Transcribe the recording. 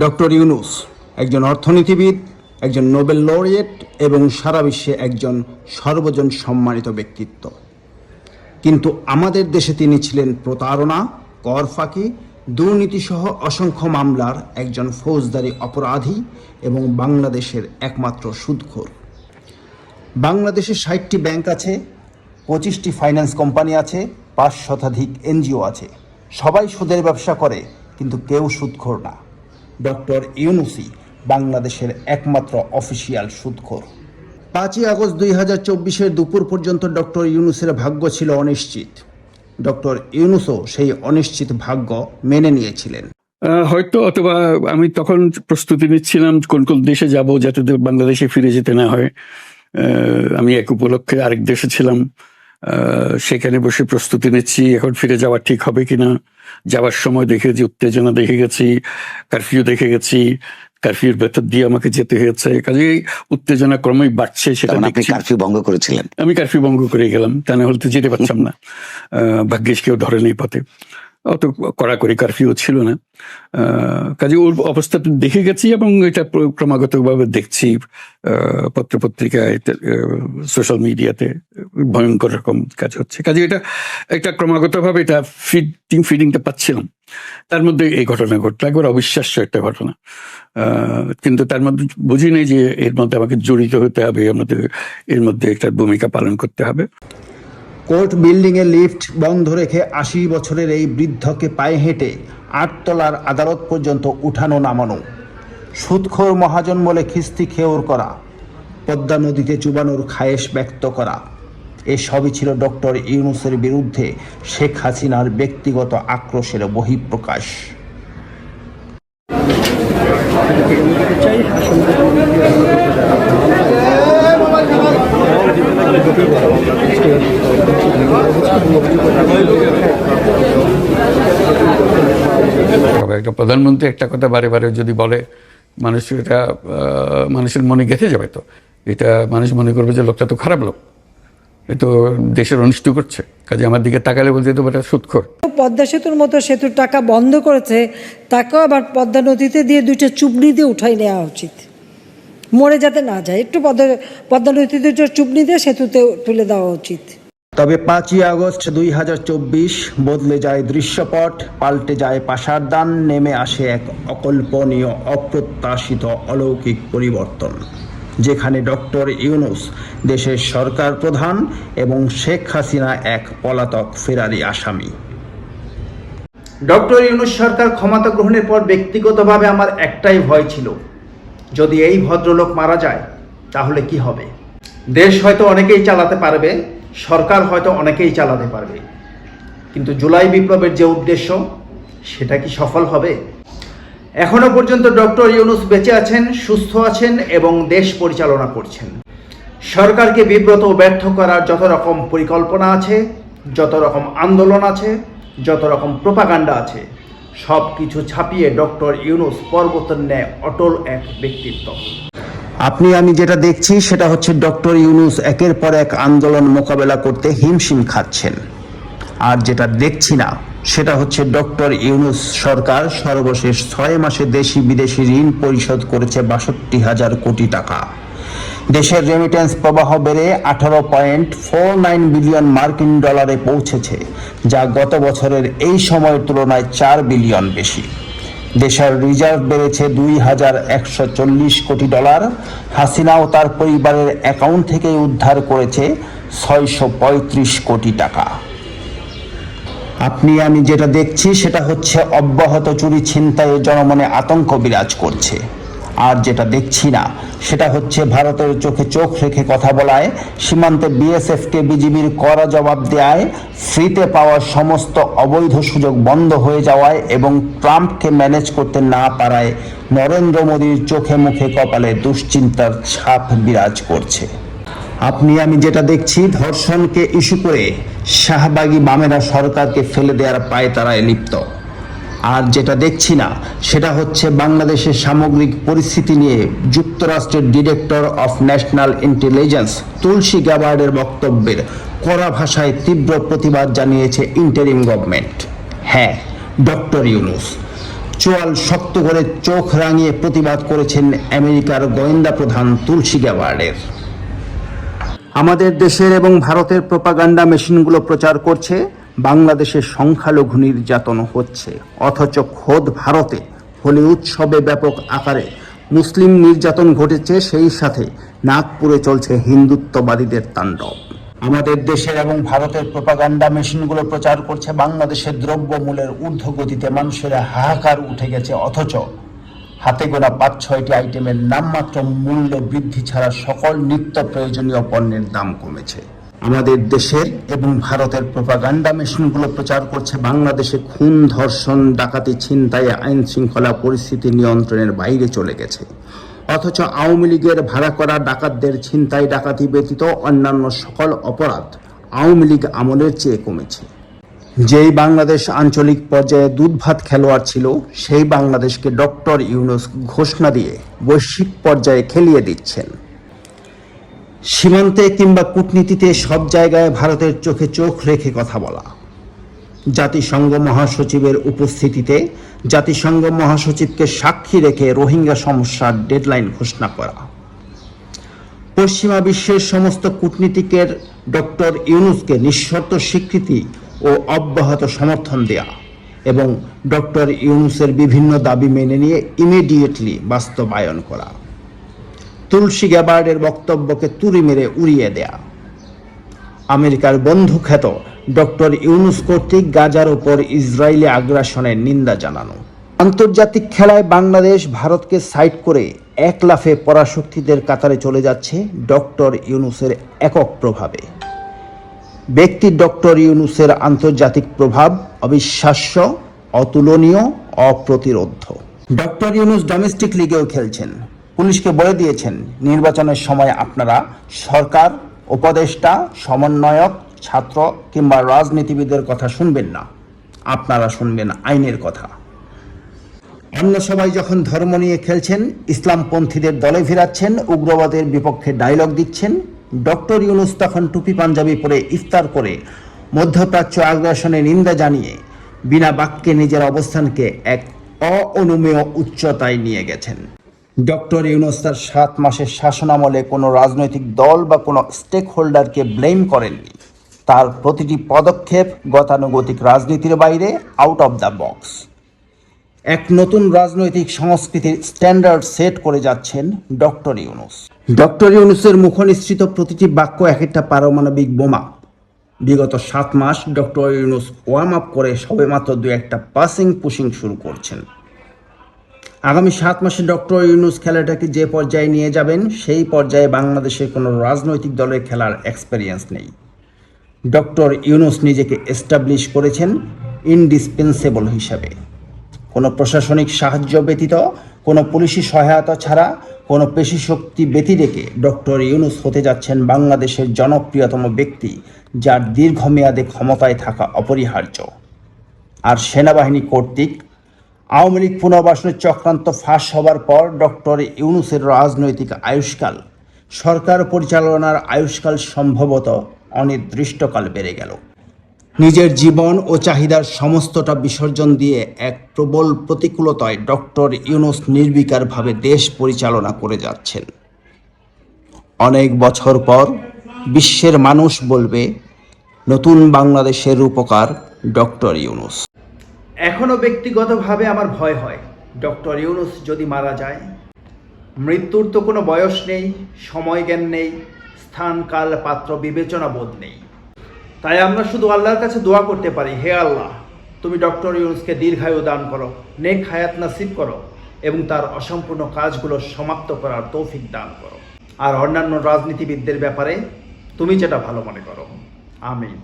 Doctor Yunus, একজন অর্থনীতিবিদ, একজন নোবেল লরিয়েট এবং সারা বিশ্বে একজন সর্বজন সম্মানিত ব্যক্তিত্ব। কিন্তু আমাদের দেশে তিনি ছিলেন প্রতারণা, কর ফাঁকি, দুর্নীতিসহ অসংখ্য মামলার একজন ফৌজদারি অপরাধী এবং বাংলাদেশের একমাত্র সুদখোর। বাংলাদেশে ষাটটি ব্যাংক আছে, পঁচিশটি ফাইন্যান্স কোম্পানি আছে, পাঁচ শতাধিক এনজিও আছে। সবাই সুদের ব্যবসা করে, কিন্তু কেউ সুদখোর না। ডক্টর ইউনুসি বাংলাদেশের একমাত্র অফিসিয়াল সুদখোর। পাঁচই আগস্ট দুই হাজার চব্বিশের দুপুর পর্যন্ত ডক্টর ইউনুসের ভাগ্য ছিল অনিশ্চিত। ডক্টর ইউনুসও সেই অনিশ্চিত ভাগ্য মেনে নিয়েছিলেন। হয়তো অথবা আমি তখন প্রস্তুতি নিচ্ছিলাম কোন কোন দেশে যাব যাতে বাংলাদেশে ফিরে যেতে না হয়। আমি এক উপলক্ষে আরেক দেশে ছিলাম। সেখানে বসে প্রস্তুতি নিচ্ছি এখন ফিরে যাওয়া ঠিক হবে কিনা। যাওয়ার সময় দেখে দেখেছি উত্তেজনা দেখে গেছি কারফিউ দেখে গেছি কারফিউর ভেতর দিয়ে আমাকে যেতে হয়েছে। কাজে উত্তেজনা ক্রমেই বাড়ছে সেটা আপনি কারফিউ ভঙ্গ করেছিলেন। আমি কারফিউ ভঙ্গ করে গেলাম তা না হলে তো যেতে পারছিলাম না। ভাগ্যেশ কেউ ধরে নেই পথে। অত কড়াকড়ি কারফিউ ছিল না। কাজে ওর অবস্থাটা দেখে গেছি এবং এটা ক্রমাগতভাবে দেখছি পত্র পত্রিকায় সোশ্যাল মিডিয়াতে ভয়ঙ্কর রকম কাজ হচ্ছে। কাজে এটা এটা ক্রমাগতভাবে এটা ফিডিং ফিডিংটা পাচ্ছিলাম। তার মধ্যে এই ঘটনা ঘটলো। একবার অবিশ্বাস্য একটা ঘটনা। কিন্তু তার মধ্যে বুঝি নেই যে এর মধ্যে আমাকে জড়িত হতে হবে মধ্যে এর মধ্যে একটা ভূমিকা পালন করতে হবে। কোর্ট বিল্ডিংয়ে লিফট বন্ধ রেখে আশি বছরের এই বৃদ্ধকে পায়ে হেঁটে আটতলার আদালত পর্যন্ত উঠানো নামানো। সুদখোর মহাজন বলে খিস্তি খেওর করা, পদ্মা নদীতে চুবানোর খায়েশ ব্যক্ত করা। এসবই ছিল ডক্টর ইউনুসের বিরুদ্ধে শেখ হাসিনার ব্যক্তিগত আক্রোশের বহিঃপ্রকাশ। প্রধানমন্ত্রী একটা কথা বারে বারে যদি বলে, মানুষ এটা মানুষের মনে গেঁথে যাবে তো। এটা মানুষ মনে করবে যে লোকটা তো খারাপ লোক। এ তো দেশের অনিষ্ট করছে। কাজে আমার দিকে তাকালে বলতে তো এটা সুৎখর। পদ্মা সেতুর মতো সেতুর টাকা বন্ধ করেছে, তাকেও আবার পদ্মা নদীতে দিয়ে দুইটা চুবনি দিয়ে উঠাই নেওয়া উচিত। মরে যাতে না যায়, একটু পদ্মা পদ্মা নদীতে দুটো চুবনি দিয়ে সেতুতে তুলে দেওয়া উচিত। তবে পাঁচই আগস্ট দুই হাজার চব্বিশ বদলে যায় দৃশ্যপট, পাল্টে যায় পাশারদান নেমে আসে এক অকল্পনীয়, অপ্রত্যাশিত অলৌকিক পরিবর্তন, যেখানে ডক্টর ইউনুস, দেশের সরকার প্রধান এবং শেখ হাসিনা এক পলাতক ফেরারি আসামি। ডক্টর ইউনুস সরকার ক্ষমতা গ্রহণের পর ব্যক্তিগতভাবে আমার একটাই ভয় ছিল, যদি এই ভদ্রলোক মারা যায়, তাহলে কি হবে? দেশ হয়তো অনেকেই চালাতে পারবে সরকার হয়তো অনেকেই চালাতে পারবে। কিন্তু জুলাই বিপ্লবের যে উদ্দেশ্য, সেটা কি সফল হবে? এখনও পর্যন্ত ডক্টর ইউনুস বেঁচে আছেন, সুস্থ আছেন এবং দেশ পরিচালনা করছেন। সরকারকে বিব্রত ব্যর্থ করার যত রকম পরিকল্পনা আছে, যত রকম আন্দোলন আছে, যত রকম প্রোপাগান্ডা আছে সব কিছু ছাপিয়ে ডক্টর ইউনুস পর্বতের ন্যায় অটল এক ব্যক্তিত্ব। আপনি, আমি যেটা দেখছি সেটা হচ্ছে ডক্টর ইউনুস একের পর এক আন্দোলন মোকাবেলা করতে হিমশিম খাচ্ছেন। আর যেটা দেখছি না, সেটা হচ্ছে ডক্টর ইউনুস সরকার সর্বশেষ ছয় মাসে দেশি বিদেশি ঋণ পরিশোধ করেছে বাষট্টি হাজার কোটি টাকা। দেশের রেমিটেন্স প্রবাহ বেড়ে আঠারো পয়েন্ট ফোর নাইন বিলিয়ন মার্কিন ডলারে পৌঁছেছে, যা গত বছরের এই সময়ের তুলনায় চার বিলিয়ন বেশি। দেশের রিজার্ভ বেড়েছে দুই হাজার একশো চল্লিশ কোটি ডলার। হাসিনা ও তার পরিবারের অ্যাকাউন্ট থেকে উদ্ধার করেছে ছয়শো পঁয়ত্রিশ কোটি টাকা। আপনি, আমি যেটা দেখছি সেটা হচ্ছে অব্যাহত চুরি ছিনতাইয়ে জনমনে আতঙ্ক বিরাজ করছে। আর যেটা দেখছি না, সেটা হচ্ছে ভারতের চোখে চোখ রেখে কথা বলায়, সীমান্তে বিএসএফকে বিজিবির কড়া জবাব দেয় ফ্রিতে পাওয়া সমস্ত অবৈধ সুযোগ বন্ধ হয়ে যাওয়ায় এবং ট্রাম্পকে ম্যানেজ করতে না পারায় নরেন্দ্র মোদীর চোখে মুখে কপালে দুশ্চিন্তার ছাপ বিরাজ করছে। আপনি, আমি যেটা দেখছি, ধর্ষণকে ইস্যু করে শাহবাগী বামেরা সরকারকে ফেলে দেওয়ার পায়ে তারায় লিপ্ত। আর যেটা দেখছি না, সেটা হচ্ছে বাংলাদেশের সামগ্রিক পরিস্থিতি নিয়ে যুক্তরাষ্ট্রের director of national intelligence Tulsi গ্যাবার্ডের বক্তব্যের কড়া ভাষায় তীব্র প্রতিবাদ জানিয়েছে ইন্টারিম গভর্নমেন্ট। হ্যাঁ ডক্টর ইউনুস, চোয়াল শক্ত করে চোখ রাঙিয়ে প্রতিবাদ করেছেন আমেরিকার গোয়েন্দা প্রধান তুলসী গ্যাবার্ডের আমাদের দেশের এবং ভারতের প্রোপাগান্ডা মেশিনগুলো প্রচার করছে বাংলাদেশের সংখ্যালঘু নির্যাতন হচ্ছে। অথচ খোদ ভারতে হোলি উৎসবে ব্যাপক আকারে মুসলিম নির্যাতন ঘটেছে, সেই সাথে নাগপুরে চলছে হিন্দুত্ববাদীদের তাণ্ডব। আমাদের দেশের এবং ভারতের প্রোপাগান্ডা মেশিনগুলো প্রচার করছে, বাংলাদেশের দ্রব্যমূল্যের ঊর্ধ্বগতিতে মানুষের হাহাকার উঠে গেছে, অথচ হাতে গোনা পাঁচ, ছয়টি আইটেমের নামমাত্র মূল্য বৃদ্ধি ছাড়া সকল নিত্য প্রয়োজনীয় পণ্যের দাম কমেছে। আমাদের দেশের এবং ভারতের প্রোপাগান্ডা মেশিনগুলো প্রচার করছে। বাংলাদেশে খুন, ধর্ষণ, ডাকাতি, ছিনতাই, আইন শৃঙ্খলা পরিস্থিতি নিয়ন্ত্রণের বাইরে চলে গেছে। অথচ আওয়ামী লীগের ভাড়া করা ডাকাতদের ছিনতাই, ডাকাতি ব্যতীত অন্যান্য সকল অপরাধ আওয়ামী লীগ আমলের চেয়ে কমেছে। যেই বাংলাদেশ আঞ্চলিক পর্যায়ে দুধভাত খেলোয়াড় ছিল, সেই বাংলাদেশকে ডক্টর ইউনুস ঘোষণা দিয়ে বৈশ্বিক পর্যায়ে খেলিয়ে দিচ্ছেন। সীমান্তে কিংবা কূটনীতিতে সব জায়গায় ভারতের চোখে চোখ রেখে কথা বলা। জাতিসংঘ মহাসচিবের উপস্থিতিতে জাতিসংঘ মহাসচিবকে সাক্ষী রেখে রোহিঙ্গা সমস্যার ডেডলাইন ঘোষণা করা। পশ্চিমা বিশ্বের সমস্ত কূটনীতিকের ডক্টর ইউনুসকে নিঃশর্ত স্বীকৃতি ও অব্যাহত সমর্থন দেয়া এবং ডক্টর ইউনুসের বিভিন্ন দাবি মেনে নিয়ে ইমিডিয়েটলি বাস্তবায়ন করা। তুলসী গ্যাবার্ডের বক্তব্যকে তুড়ি মেরে উড়িয়ে দেয়া। আমেরিকার বন্ধু খ্যাত ডক্টর ইউনুস কর্তৃক গাজার ওপর ইসরায়েলি আগ্রাসনের নিন্দা জানানো। আন্তর্জাতিক খেলায় বাংলাদেশ ভারতকে সাইড করে এক লাফে পরাশক্তিদের কাতারে চলে যাচ্ছে ডক্টর ইউনুসের একক প্রভাবে। ব্যক্তি ডক্টর ইউনুসের আন্তর্জাতিক প্রভাব অবিশ্বাস্য, অতুলনীয়, অপ্রতিরোধ্য। ডক্টর ইউনুস ডোমেস্টিক লিগেও খেলছেন। পুলিশকে বলে দিয়েছেন, নির্বাচনের সময় আপনারা সরকার, উপদেষ্টা, সমন্বয়ক, ছাত্র কিংবা রাজনীতিবিদের কথা শুনবেন না। আপনারা শুনবেন আইনের কথা। অন্য সবাই যখন ধর্ম নিয়ে খেলছেন, ইসলামপন্থীদের দলে ফিরাচ্ছেন, উগ্রবাদের বিপক্ষে ডায়লগ দিচ্ছেন, ডক্টর ইউনুস তখন টুপি পাঞ্জাবি পরে ইফতার করে মধ্যপ্রাচ্য আগ্রাসনে নিন্দা জানিয়ে বিনা বাক্যে নিজের অবস্থানকে এক অঅনুমেয় উচ্চতায় নিয়ে গেছেন। ডক্টর ইউনুস তার সাত মাসের শাসনামলে কোনো রাজনৈতিক দল বা কোনো স্টেক হোল্ডারকে ব্লেম করেননি। তার প্রতিটি পদক্ষেপ গতানুগতিক রাজনীতির বাইরে আউট অফ দ্য বক্স এক নতুন রাজনৈতিক সংস্কৃতির স্ট্যান্ডার্ড সেট করে যাচ্ছেন ডক্টর ইউনুস। ডক্টর ইউনুসের মুখনিসৃত প্রতিটি বাক্য এক একটা পারমাণবিক বোমা। বিগত সাত মাস ডক্টর ইউনুস ওয়ার্ম আপ করে সবেমাত্র দু একটা পাসিং পুশিং শুরু করছেন। আগামী সাত মাসে ডক্টর ইউনুস খেলাটাকে যে পর্যায়ে নিয়ে যাবেন, সেই পর্যায়ে বাংলাদেশের কোনো রাজনৈতিক দলের খেলার এক্সপেরিয়েন্স নেই। ডক্টর ইউনুস নিজেকে এস্টাবলিশ করেছেন ইনডিসপেন্সেবল হিসাবে। কোনো প্রশাসনিক সাহায্য ব্যতীত, কোনো পুলিশি সহায়তা ছাড়া, কোনো পেশি শক্তি ব্যতি রেখে ডক্টর ইউনুস হতে যাচ্ছেন বাংলাদেশের জনপ্রিয়তম ব্যক্তি, যার দীর্ঘমেয়াদে ক্ষমতায় থাকা অপরিহার্য। আর সেনাবাহিনী কর্তৃক আওয়ামী লীগ পুনর্বাসনের চক্রান্ত ফাঁস হবার পর ডক্টর ইউনুসের রাজনৈতিক আয়ুষ্কাল। সরকার পরিচালনার আয়ুষ্কাল সম্ভবত অনির্দিষ্টকাল বেড়ে গেল। নিজের জীবন ও চাহিদার সমস্তটা বিসর্জন দিয়ে এক প্রবল প্রতিকূলতায় ডক্টর ইউনুস নির্বিকারভাবে দেশ পরিচালনা করে যাচ্ছেন। অনেক বছর পর বিশ্বের মানুষ বলবে, নতুন বাংলাদেশের উপকার ডক্টর ইউনুস। এখনও ব্যক্তিগতভাবে আমার ভয় হয়। ডক্টর ইউনুস যদি মারা যায়, মৃত্যুর তো কোনো বয়স নেই সময় জ্ঞান নেই, স্থান, কাল, পাত্র, বিবেচনা, বোধ নেই। তাই আমরা শুধু আল্লাহর কাছে দোয়া করতে পারি, হে আল্লাহ, তুমি ডক্টর ইউনুসকে দীর্ঘায়ু দান করো, নেক হায়াত নাসিব করো এবং তার অসম্পূর্ণ কাজগুলো সমাপ্ত করার তৌফিক দান করো। আর অন্যান্য রাজনীতিবিদদের ব্যাপারে তুমি যেটা ভালো মনে করো। আমিন।